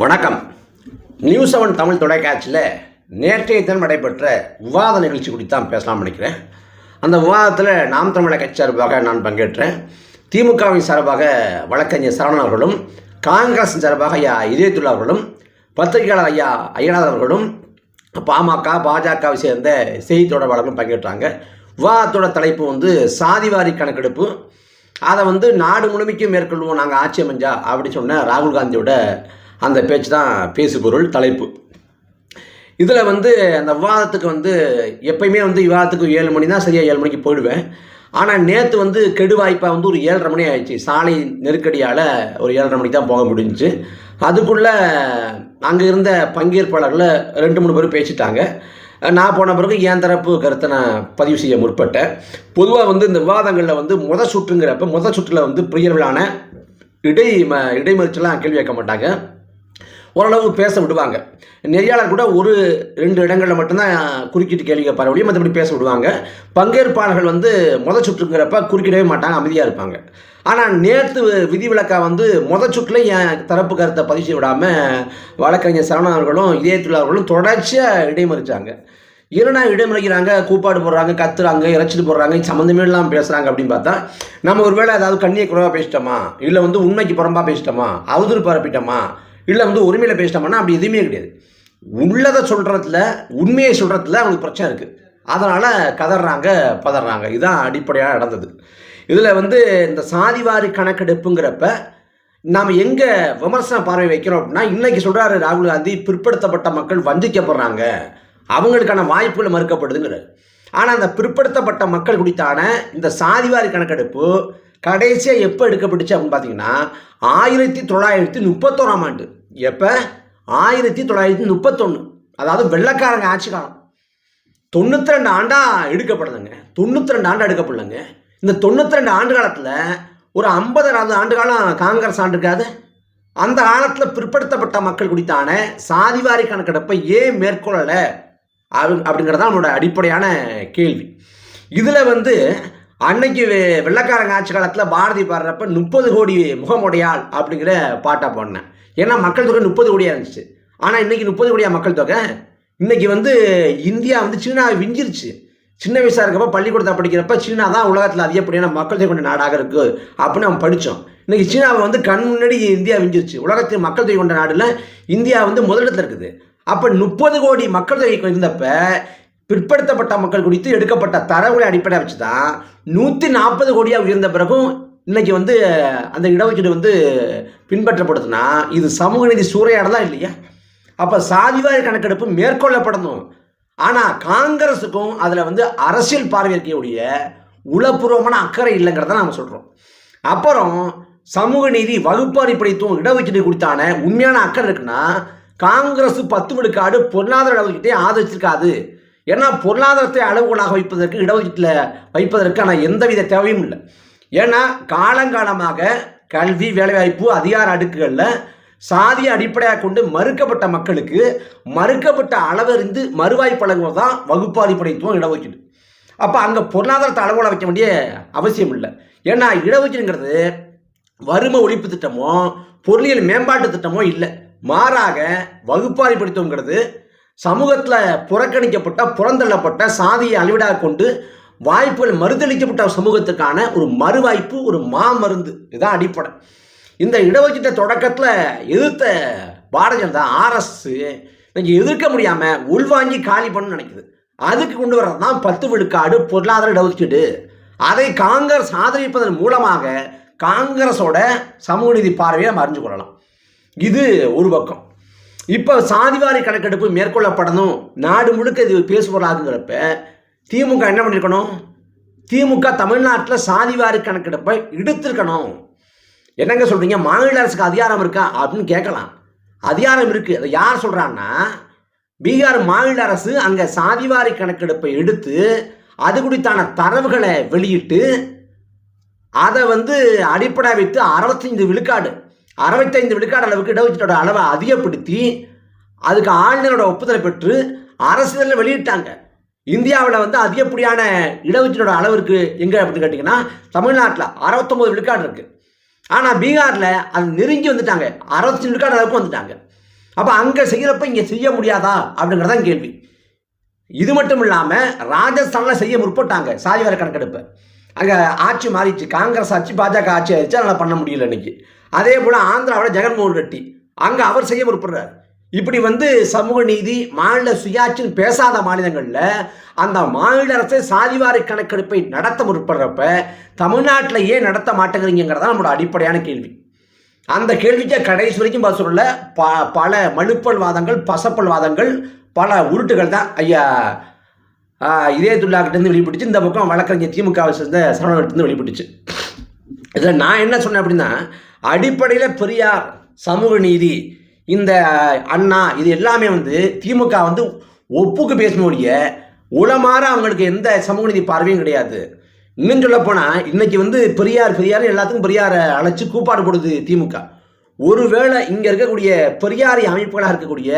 வணக்கம். News seven Tamil தொலைக்காட்சியில் நேற்றைய தினம் நடைபெற்ற விவாத நிகழ்ச்சி குறித்து தான் பேசலாம்னு நினைக்கிறேன். அந்த விவாதத்தில் நாம் தமிழக கட்சி சார்பாக நான் பங்கேற்றேன். திமுகவின் சார்பாக வழக்கறிஞர் சரவணன் அவர்களும் காங்கிரஸின் சார்பாக ஐயா இதயத்துல்லா அவர்களும் பத்திரிகையாளர் ஐயா ஐயநாதன் அவர்களும் பாமக பாஜகவை சேர்ந்த செய்தி தொடர்பாளர்களும் பங்கேற்றாங்க. விவாதத்தோட தலைப்பு வந்து சாதிவாரி கணக்கெடுப்பு. அதை வந்து நாடு முழுமைக்கும் மேற்கொள்வோம் நாங்கள் ஆட்சி அமைஞ்சா அப்படின்னு சொன்ன ராகுல் காந்தியோட அந்த பேச்சு தான் பேசுபொருள் தலைப்பு. இதில் வந்து அந்த விவாதத்துக்கு வந்து எப்பயுமே வந்து விவாதத்துக்கு ஏழு மணி தான் சரியாக ஏழு மணிக்கு போயிடுவேன். ஆனால் நேற்று வந்து கெடு வாய்ப்பாக வந்து ஒரு ஏழரை மணி ஆயிடுச்சு. சாலை நெருக்கடியால் ஒரு ஏழரை மணிக்கு தான் போக முடிஞ்சுச்சு. அதுக்குள்ளே அங்கே இருந்த பங்கேற்பாளர்களில் ரெண்டு மூணு பேர் பேசிட்டாங்க. நான் போன பிறகு என் தரப்பு கருத்தை நான் பதிவு செய்ய முற்பட்டேன். பொதுவாக வந்து இந்த விவாதங்களில் வந்து முத சுற்றுங்கிறப்ப முத சுற்றில் வந்து பிரியர்களான இடை ம இடைமறிச்செல்லாம் கேள்வி கேட்க மாட்டாங்க. ஓரளவு பேச விடுவாங்க. நெறியாளர் கூட ஒரு ரெண்டு இடங்களில் மட்டும்தான் குறுக்கிட்டு கேள்வி கேட்பார் ஒழிய மற்றபடி பேச விடுவாங்க. பங்கேற்பாளர்கள் வந்து முத சுற்றுங்கிறப்ப குறுக்கிடவே மாட்டாங்க அமைதியாக இருப்பாங்க. ஆனால் நேற்று விதிவிலக்கா வந்து முத சுற்றில் என் தரப்பு கருத்தை பதிவு விடாமல் வழக்கறிஞர் சரவணன் அவர்களும் இதயத்துள்ள அவர்களும் தொடர்ச்சியாக இடைமறிச்சாங்க. என்னடா இடைமறிக்கிறாங்க கூப்பாடு போடுறாங்க கத்துறாங்க இறைச்சிட்டு போடுறாங்க சம்மந்தமே இல்லாமல் பேசுகிறாங்க அப்படின்னு பார்த்தா நம்ம ஒருவேளை ஏதாவது கண்ணியை குறைவாக பேசிட்டோமா? இல்லை வந்து உண்மைக்கு புறம்பாக பேசிட்டோமா? அவதூறு பரப்பிட்டோமா? இல்லை வந்து உரிமையில் பேசிட்டோம்னா அப்படி எதுவுமே கிடையாது. உள்ளதை சொல்கிறதுல உண்மையை சொல்கிறதுல அவங்களுக்கு பிரச்சனை இருக்குது அதனால் கதறாங்க பதறாங்க. இதுதான் அடிப்படையாக நடந்தது. இதில் வந்து இந்த சாதிவாரி கணக்கெடுப்புங்கிறப்ப நாம் எங்கே விமர்சன பார்வை வைக்கிறோம் அப்படின்னா இன்றைக்கி சொல்கிறாரு ராகுல் காந்தி பிற்படுத்தப்பட்ட மக்கள் வஞ்சிக்கப்படுறாங்க. அவங்களுக்கான வாய்ப்புகள் மறுக்கப்படுதுங்கிறார். ஆனால் அந்த பிற்படுத்தப்பட்ட மக்கள் குறித்தான இந்த சாதிவாரி கணக்கெடுப்பு கடைசியாக எப்போ எடுக்கப்பட்டுச்சு அப்படின்னு பார்த்தீங்கன்னா ஆயிரத்தி தொள்ளாயிரத்தி முப்பத்தோராம் ஆண்டு. எப்போ? ஆயிரத்தி தொள்ளாயிரத்தி முப்பத்தொன்று அதாவது வெள்ளக்காரங்க ஆட்சி காலம். தொண்ணூற்றி ரெண்டு ஆண்டாக எடுக்கப்படலைங்க. தொண்ணூற்றி ரெண்டு ஆண்டு எடுக்கப்படலைங்க. இந்த தொண்ணூற்றி ரெண்டு ஆண்டு காலத்தில் ஒரு ஐம்பது அறுபது ஆண்டு காலம் காங்கிரஸ் ஆண்டு இருக்காது. அந்த காலத்தில் பிற்படுத்தப்பட்ட மக்கள் குறித்தான சாதிவாரி கணக்கெடுப்பை ஏன் மேற்கொள்ளலை? அப்படி அப்படிங்கிறது தான் நம்மளோட அடிப்படையான கேள்வி. இதில் வந்து அன்னைக்கு வெள்ளக்காரங்க வெள்ளைக்காரங்க ஆட்சி காலத்தில் பாரதி பாடுறப்ப முப்பது கோடி முகமுடையாள் அப்படிங்கிற பாட்டை பாடினேன். ஏன்னா மக்கள் தொகை முப்பது கோடியாக இருந்துச்சு. ஆனால் இன்றைக்கி முப்பது கோடியாக மக்கள் தொகை? இன்றைக்கி வந்து இந்தியா வந்து சீனாவை விஞ்சிருச்சு. சின்ன வயசாக இருக்கப்ப பள்ளிக்கூடத்தை படிக்கிறப்ப சீனா தான் உலகத்தில் அதிகப்படியான மக்கள் தொகை கொண்ட நாடாக இருக்குது அப்படின்னு நம்ம படித்தோம் இன்றைக்கி சீனாவை வந்து கண் முன்னாடி இந்தியா விஞ்சிருச்சு. உலகத்தில் மக்கள் தொகை கொண்ட நாடில் இந்தியா வந்து முதலிடத்தில் இருக்குது. அப்போ முப்பது கோடி மக்கள் தொகை இருந்தப்ப பிற்படுத்தப்பட்ட மக்கள் குறித்து எடுக்கப்பட்ட தரவுகளை அடிப்படையாக வச்சு தான் நூற்றி நாற்பது கோடியாக உயர்ந்த பிறகும் இன்னைக்கு வந்து அந்த இடஒதுக்கீடு வந்து பின்பற்றப்படுதுன்னா இது சமூக நீதி சூறையாடலாம் இல்லையா? அப்போ சாதிவாரி கணக்கெடுப்பு மேற்கொள்ளப்படணும். ஆனால் காங்கிரஸுக்கும் அதில் வந்து அரசியல் பார்வை உளப்பூர்வமான அக்கறை இல்லைங்கிறத நாம் சொல்கிறோம் அப்புறம் சமூக நீதி வகுப்பு அடிப்படைத்துவம் இடஒதுக்கீடு குறித்தான உண்மையான அக்கறை இருக்குன்னா காங்கிரஸ் பத்து விழுக்காடு பொருளாதார இடஒதுக்கீட்டை ஆதரிச்சிருக்காது. ஏன்னா பொருளாதாரத்தை அளவுகோலாக வைப்பதற்கு இடஒதுக்கீட்டில் வைப்பதற்கான எந்தவித தேவையும் இல்லை. ஏன்னா காலங்காலமாக கல்வி வேலைவாய்ப்பு அதிகார அடுக்குகளில் சாதியை அடிப்படையாக கொண்டு மறுக்கப்பட்ட மக்களுக்கு மறுக்கப்பட்ட அளவறிந்து மறுவாய்ப்பு வழங்குவது தான் வகுப்பு அடிப்படைத்துவம் இடஒதுக்கீடு அப்போ அங்கே பொருளாதாரத்தை அளவோட வைக்க வேண்டிய அவசியம் இல்லை. ஏன்னா இடஒதுக்கீடுங்கிறது வறுமை ஒழிப்பு திட்டமோ பொருளியல் மேம்பாட்டு திட்டமோ இல்லை. மாறாக வகுப்பாரி சமூகத்தில் புறக்கணிக்கப்பட்ட புறந்தள்ளப்பட்ட சாதியை அழிவிடாக கொண்டு வாய்ப்புகள் மறுதளிக்கப்பட்ட சமூகத்துக்கான ஒரு மறுவாய்ப்பு ஒரு மாமருந்து. இதுதான் அடிப்படை. இந்த இடஒதுக்கீட்டை தொடக்கத்தில் எதிர்த்த பாரதிய ஜனதா ஆர்எஸ்ஸு இன்னைக்கு எதிர்க்க முடியாமல் உள்வாங்கி காலி பண்ணு நினைக்குது. அதுக்கு கொண்டு வர்றது தான் பத்து விழுக்காடு பொருளாதார இடஒதுக்கீடு. அதை காங்கிரஸ் ஆதரிப்பதன் மூலமாக காங்கிரஸோட சமூக நீதி பார்வையை நம்ம அறிஞ்சு கொள்ளலாம். இது ஒரு பக்கம். இப்போ சாதிவாரி கணக்கெடுப்பு மேற்கொள்ளப்படணும். நாடு முழுக்க இது பேசுபொருளாகுங்கிறப்ப திமுக என்ன பண்ணியிருக்கணும் திமுக தமிழ்நாட்டில் சாதிவாரி கணக்கெடுப்பை எடுத்திருக்கணும். என்னங்க சொல்கிறீங்க மாநில அரசுக்கு அதிகாரம் இருக்கா? அப்படின்னு கேட்கலாம். அதிகாரம் இருக்குது அதை யார் சொல்கிறான்னா பீகார் மாநில அரசு அங்கே சாதிவாரி கணக்கெடுப்பை எடுத்து அது குறித்தான தரவுகளை வெளியிட்டு அதை வந்து அடிப்படை வைத்து அறுபத்தைந்து விழுக்காடு அறுபத்தைந்து விழுக்காடு அளவுக்கு இடஒதுக்கீட்டோட அளவை அதிகப்படுத்தி அதுக்கு ஆளுநரோட ஒப்புதலை பெற்று அரசியலில் வெளியிட்டாங்க. இந்தியாவில் வந்து அதிகப்படியான இடஒதுக்கீடோட அளவு இருக்குது எங்கே அப்படின்னு கேட்டிங்கன்னா தமிழ்நாட்டில் அறுபத்தொம்பது விழுக்காடு இருக்குது ஆனால் பீகாரில் அது நெருங்கி வந்துட்டாங்க. அறுபத்தஞ்சு விழுக்காடு அளவுக்கு வந்துட்டாங்க. அப்போ அங்கே செய்கிறப்ப இங்கே செய்ய முடியாதா? அப்படிங்கிறதான் கேள்வி. இது மட்டும் இல்லாமல் ராஜஸ்தானில் செய்ய முற்பட்டாங்க. சாதிவார கணக்கெடுப்பு. அங்கே ஆட்சி மாறிடுச்சு. காங்கிரஸ் ஆட்சி பாஜக ஆட்சி ஆயிடுச்சு. அதனால் பண்ண முடியல இன்னைக்கு. அதே போல் ஆந்திராவில் ஜெகன்மோகன் ரெட்டி. அங்கே அவர் செய்ய முற்படுறார். இப்படி வந்து சமூக நீதி மாநில சுயாட்சின்னு பேசாத மாநிலங்களில் அந்த மாநில அரசு சாதிவாரி கணக்கெடுப்பை நடத்த முற்படுறப்ப தமிழ்நாட்டில் ஏன் நடத்த மாட்டேங்கிறீங்கிறதா நம்மளோட அடிப்படையான கேள்வி. அந்த கேள்விக்கு கடைசி வரைக்கும் பதில் ப பல மழுப்பல் வாதங்கள் பசப்பல் வாதங்கள் பல உருட்டுகள் தான். ஐயா இதயத்துள்ளாக்கிட்டேருந்து வெளிப்பட்டுச்சு. இந்த பக்கம் வழக்கறிஞர் திமுகவை சேர்ந்த சரவணர்கிட்டருந்து வெளிப்பட்டுச்சு. இதில் நான் என்ன சொன்னேன் அப்படின்னா அடிப்படையில் பெரியார் சமூக நீதி இந்த அண்ணா இது எல்லாமே வந்து திமுக வந்து ஒப்புக்கு பேசக்கூடிய உளமாற அவங்களுக்கு எந்த சமூக நீதி பார்வையும் கிடையாது. இன்னும் சொல்ல போனால் இன்னைக்கு வந்து பெரியார் பெரியார் எல்லாத்துக்கும் பெரியாரை அழைச்சி கூப்பாடு கொடுது திமுக. ஒருவேளை இங்கே இருக்கக்கூடிய பெரியாரி அமைப்புகளாக இருக்கக்கூடிய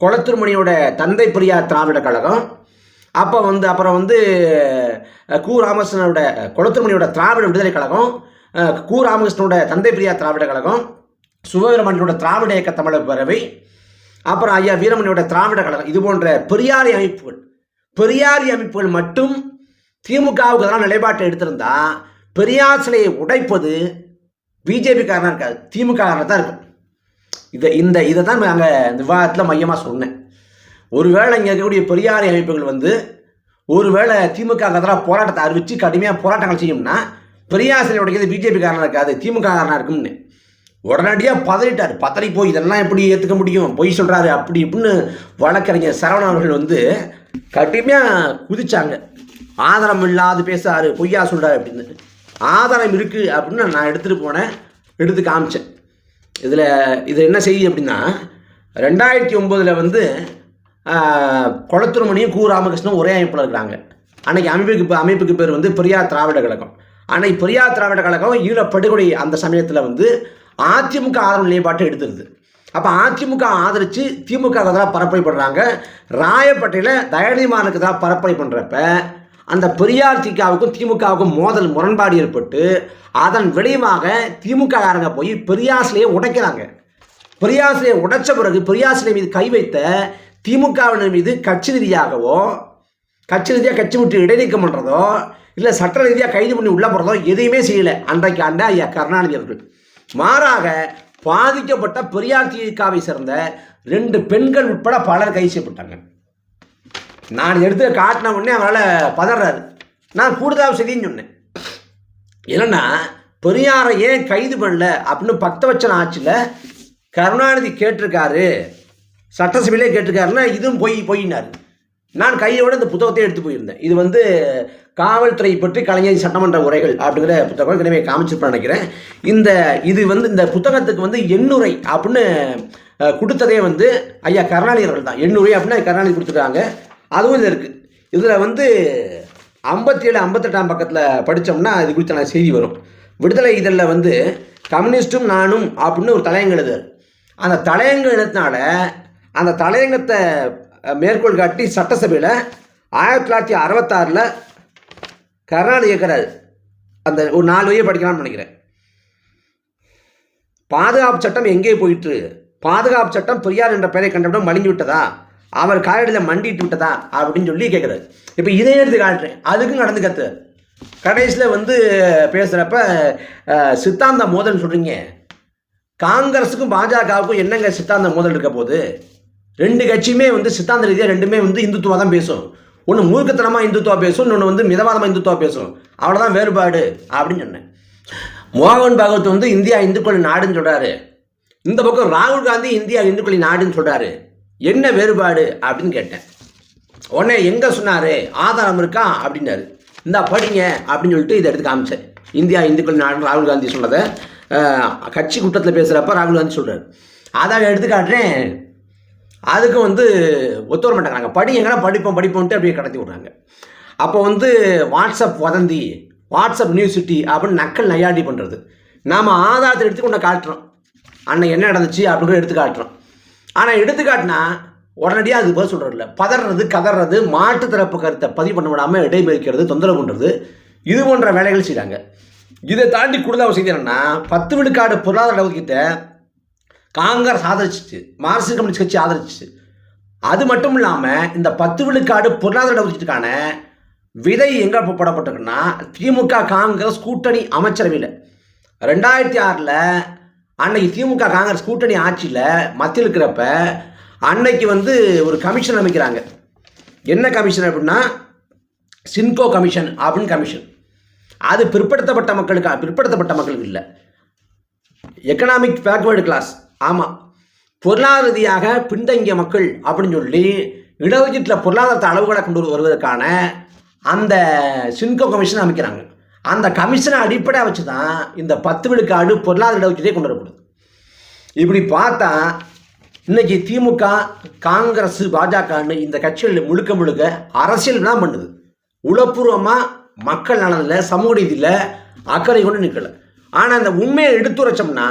குளத்துருமணியோட தந்தை பெரியார் திராவிட கழகம் அப்போ வந்து அப்புறம் வந்து கு ராமகிருஷ்ணனோட குளத்துருமணியோட திராவிட விடுதலை கழகம் கு ராமகிருஷ்ணனோட தந்தை பெரியார் திராவிட கழகம் சுபவீரமணியோட திராவிட இயக்க தமிழர் பேரவை அப்புறம் ஐயா வீரமணியோட திராவிட கழகம். இது போன்ற பெரியாரி அமைப்புகள் பெரியாரி அமைப்புகள் மட்டும் திமுகவுக்கு எதிரான நிலைப்பாட்டை எடுத்திருந்தா பெரியார் சிலையை உடைப்பது பிஜேபிக்காரனாக இருக்காது திமுக காரனாக தான் இருக்கும். இதை இந்த இதை தான் நாங்கள் இந்த விவாதத்தில் மையமாக சொன்னேன். ஒருவேளை இங்கே இருக்கக்கூடிய பெரியாரி அமைப்புகள் வந்து ஒருவேளை திமுக எதிராக போராட்டத்தை அறிவித்து கடுமையாக போராட்டங்கள் செய்யும்னா பெரியார் சிலை உடைக்கிறது பிஜேபிக்காரனாக இருக்காது திமுக காரனாக இருக்கும்னு. உடனடியாக பதறிட்டார். பதறி போய் இதெல்லாம் எப்படி ஏற்றுக்க முடியும்? பொய் சொல்கிறாரு அப்படி இப்படின்னு வழக்கறிஞர் சரவணன் அவர்கள் வந்து கடுமையாக குதிச்சாங்க. ஆதாரம் இல்லாது பேசுறாரு. பொய்யா சொல்கிறாரு அப்படின்னு. ஆதாரம் இருக்குது அப்படின்னு நான் எடுத்துகிட்டு போனேன். எடுத்து காமிச்சேன். இதில் இது என்ன செய்யுது அப்படின்னா ரெண்டாயிரத்தி ஒம்போதில் வந்து குளத்துருமணியும் கு. ராமகிருஷ்ணன் ஒரே அமைப்பில் இருக்கிறாங்க. அன்னைக்கு அமைப்புக்கு அமைப்புக்கு பேர் வந்து பெரியார் திராவிட கழகம். அன்னைக்கு பெரியார் திராவிட கழகம் ஈழப்படுகொலை அந்த சமயத்தில் வந்து அதிமுக ஆதரவு நிலைப்பாட்டை எடுத்துருது. அப்போ அதிமுக ஆதரித்து திமுக எதிராக பரப்புரை பண்ணுறாங்க ராயப்பேட்டையில் தயநிமானுக்கு எதிராக பரப்புரை பண்ணுறப்ப அந்த பெரியார் திகாவுக்கும் திமுகவுக்கும் மோதல் முரண்பாடு ஏற்பட்டு அதன் விளைவாக திமுககாரங்க போய் பெரியார் சிலையை உடைக்கிறாங்க. பெரியார் சிலையை உடைச்ச பிறகு பெரியார் சிலை மீது கை வைத்த திமுகவினர் மீது கட்சி ரீதியாகவோ கட்சி ரீதியாக கட்சி விட்டு இடைநீக்கம் பண்ணுறதோ இல்லை சட்ட ரீதியாக கைது பண்ணி உள்ள போகிறதோ எதையுமே செய்யலை. அன்றைக்கு ஆண்ட ஐயா கருணாநிதி அவர்கள். மாறாக பாதிக்கப்பட்ட பெரியார் திமுகவை சேர்ந்த ரெண்டு பெண்கள் உட்பட பலர் கைது செய்யப்பட்டாங்க. நான் எடுத்து காட்டின உடனே அவரால் பதறாரு. நான் கூடுதலாக செய்தின்னு சொன்னேன். என்னன்னா பெரியாரை ஏன் கைது பண்ணல அப்படின்னு பக்தவச்சன ஆட்சியில் கருணாநிதி கேட்டிருக்காரு. சட்டசபையிலே கேட்டிருக்காருன்னா இதுவும் பொய் பொய்னாரு. நான் கையோடு இந்த புத்தகத்தை எடுத்து போயிருந்தேன். இது வந்து காவல்துறை பற்றி கலைஞர் சட்டமன்ற உரைகள் அப்படிங்கிற புத்தகம் எனவே காமிச்சிருப்பேன் நினைக்கிறேன். இந்த இது வந்து இந்த புத்தகத்துக்கு வந்து எண்ணுரை அப்படின்னு கொடுத்ததே வந்து ஐயா கருணாநிதி அவர்கள் தான். எண்ணுரை அப்படின்னு கருணாநிதி கொடுத்துருக்காங்க. அதுவும் இதில் இருக்குது இதில் வந்து ஐம்பத்தி ஏழு ஐம்பத்தெட்டாம் பக்கத்தில் படித்தோம்னா இது குறித்தான செய்தி வரும். விடுதலை இதழில் வந்து கம்யூனிஸ்ட்டும் நானும் அப்படின்னு ஒரு தலையங்கம் எழுதுவார் அந்த தலையங்கம் எழுதினால அந்த தலையங்கத்தை மேற்கோள் காட்டி சட்டசபையில் ஆயிரத்தி தொள்ளாயிரத்தி அறுபத்தாறில் கருணாநிதி இருக்கிறாரு அந்த ஒரு நாலு வழியை படிக்கலாம்னு நினைக்கிறேன். பாதுகாப்பு சட்டம் எங்கே போயிட்டு பாதுகாப்பு சட்டம் பெரியார் என்ற பெயரை கண்டவுடன் மலிஞ்சு விட்டதா? அவர் காலடியில் மண்டிட்டு விட்டதா? அப்படின்னு சொல்லி கேட்குறாரு இப்போ இதே எடுத்து காட்டுறேன். அதுக்கும் நடந்து கற்று கடைசியில் வந்து பேசுகிறப்ப சித்தாந்த மோதல் சொல்கிறீங்க காங்கிரஸுக்கும் பாஜகவுக்கும் என்னங்க சித்தாந்த மோதல் இருக்க போகுது? ரெண்டு கட்சியுமே வந்து சித்தாந்த ரீதியாக ரெண்டுமே வந்து இந்துத்துவா தான் பேசும். ஒன்று மூர்க்கத்தனமாக இந்துத்துவா பேசும் இன்னொன்று வந்து மிதவாதமாக இந்துத்துவா பேசும். அவ்வளோதான் வேறுபாடு அப்படின்னு சொன்னேன். மோகன் பாகவத் வந்து இந்தியா இந்துக்களின் நாடுன்னு சொல்கிறாரு இந்த பக்கம் ராகுல் காந்தி இந்தியா இந்துக்களின் நாடுன்னு சொல்கிறாரு என்ன வேறுபாடு அப்படின்னு கேட்டேன். உடனே எங்கே சொன்னார்? ஆதாரம் இருக்கா? அப்படின்னாரு. இந்தா படிங்க அப்படின்னு சொல்லிட்டு இதை எடுத்து காமிச்சேன் இந்தியா இந்துக்கள் நாடு ராகுல் காந்தி சொன்னதை கட்சி கூட்டத்தில் பேசுகிறப்ப ராகுல் காந்தி சொல்கிறார் அதான் எடுத்து காட்டுறேன். அதுக்கு வந்து ஒத்து வர படி எங்கன்னா படிப்போம் படிப்போம்ட்டு அப்படியே கடத்தி விட்றாங்க. அப்போ வந்து வாட்ஸ்அப் வதந்தி வாட்ஸ்அப் நியூஸ் சிட்டி அப்படின்னு நக்கல் நையாண்டி பண்ணுறது நாம் ஆதாரத்தை எடுத்து கொண்டு காட்டுறோம். அண்ணன் என்ன நடந்துச்சு அப்படின்னு எடுத்து காட்டுறோம். ஆனால் எடுத்து காட்டினா உடனடியாக அது பதில் சொல்கிறதில்ல பதறது கதறது மாட்டு தரப்பு கருத்தை பதிவு பண்ண விடாமல் இடைமறிக்கிறது தொந்தரவு பண்ணுறது இது போன்ற வேலைகள் செய்கிறாங்க இதை தாண்டி கூடுதல் அவசியம் என்னென்னா பத்து விழுக்காடு பொருளாதார ஒதுக்கீட்டை காங்கிரஸ் ஆதரிச்சிச்சு மார்க்சிஸ்ட் கம்யூனிஸ்ட் கட்சி ஆதரிச்சிச்சு. அது மட்டும் இல்லாமல் இந்த பத்து விழுக்காடு பொருளாதார இடஒதுக்கீட்டுக்கான விதை எங்கே போடப்பட்டிருக்குன்னா திமுக காங்கிரஸ் கூட்டணி அமைச்சரவையில். ரெண்டாயிரத்தி ஆறில் அன்னைக்கு திமுக காங்கிரஸ் கூட்டணி ஆட்சியில் மத்தியில் இருக்கிறப்ப அன்னைக்கு வந்து ஒரு கமிஷன் அமைக்கிறாங்க. என்ன கமிஷன் அப்படின்னா சின்கோ கமிஷன் அப்படின்னு கமிஷன். அது பிற்படுத்தப்பட்ட மக்களுக்கு பிற்படுத்தப்பட்ட மக்களுக்கு இல்லை. எக்கனாமிக் பேக்வேர்டு கிளாஸ் ஆமாம் பொருளாதார ரீதியாக பின்தங்கிய மக்கள் அப்படின்னு சொல்லி இடஒதுக்கீட்டில் பொருளாதாரத்தை அளவுகளை கொண்டு வருவதற்கான அந்த சின்கோ கமிஷன் அமைக்கிறாங்க. அந்த கமிஷனை அடிப்படையாக வச்சு தான் இந்த பத்து விழுக்காடு பொருளாதார இடஒதுக்கீட்டே கொண்டு வரப்படுது. இப்படி பார்த்தா இன்னைக்கு திமுக காங்கிரஸ் பாஜகன்னு இந்த கட்சிகள் முழுக்க முழுக்க அரசியல் தான் பண்ணுது. உளப்பூர்வமாக மக்கள் நலனில் சமூக ரீதியில் அக்கறை கொண்டு நிற்கலை ஆனால் அந்த உண்மையை எடுத்துரைச்சோம்னா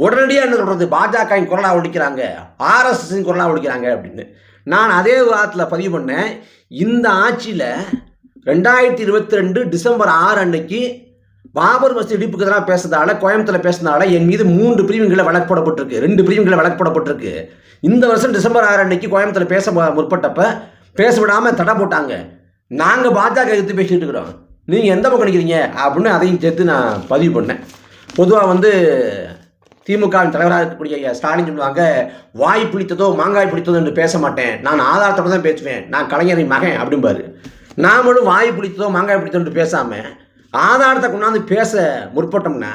உடனடியாக என்ன சொல்கிறது பாஜகவின் குரலாக ஒழிக்கிறாங்க. ஆர்எஸ்எஸின் குரலாக ஒழிக்கிறாங்க அப்படின்னு. நான் அதே வாரத்தில் பதிவு பண்ணேன். இந்த ஆட்சியில் ரெண்டாயிரத்தி இருபத்தி ரெண்டு டிசம்பர் ஆறு அன்னைக்கு பாபர் மசூதி இடிப்புக்கு எதிராக பேசுறதால கோயம்புத்தூர் பேசுனதால என் மீது மூன்று பிரிவுகளை வழக்கு போடப்பட்டிருக்கு ரெண்டு பிரிவுகளை வழக்கு போடப்பட்டிருக்கு இந்த வருஷம் டிசம்பர் ஆறு அன்னைக்கு கோயம்புத்தூர் பேச முற்பட்டப்ப பேச விடாமல் தடை போட்டாங்க. நாங்கள் பாஜக எடுத்து பேசிட்டு இருக்கிறோம். நீங்கள் எந்த பக்கம் நிற்கிறீங்க அப்படின்னு அதையும் சேர்த்து நான் பதிவு பண்ணேன். பொதுவாக வந்து திமுகவின் தலைவராக இருக்கக்கூடிய ஸ்டாலின் சொல்லுவாங்க வாய் பிடித்ததோ மாங்காய் பிடித்ததோ என்று பேச மாட்டேன். நான் ஆதாரத்தோடு தான் பேசுவேன். நான் கலைஞரின் மகன் அப்படிம்பாரு. நாமளும் வாய் பிடித்ததோ மாங்காய் பிடித்ததோ என்று பேசாமல் ஆதாரத்தை கொண்டாந்து பேச முற்பட்டோம்னா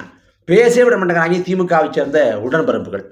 பேசவே விட மாட்டேங்கிறாங்க திமுகவை சேர்ந்த உடன்பிறப்புகள்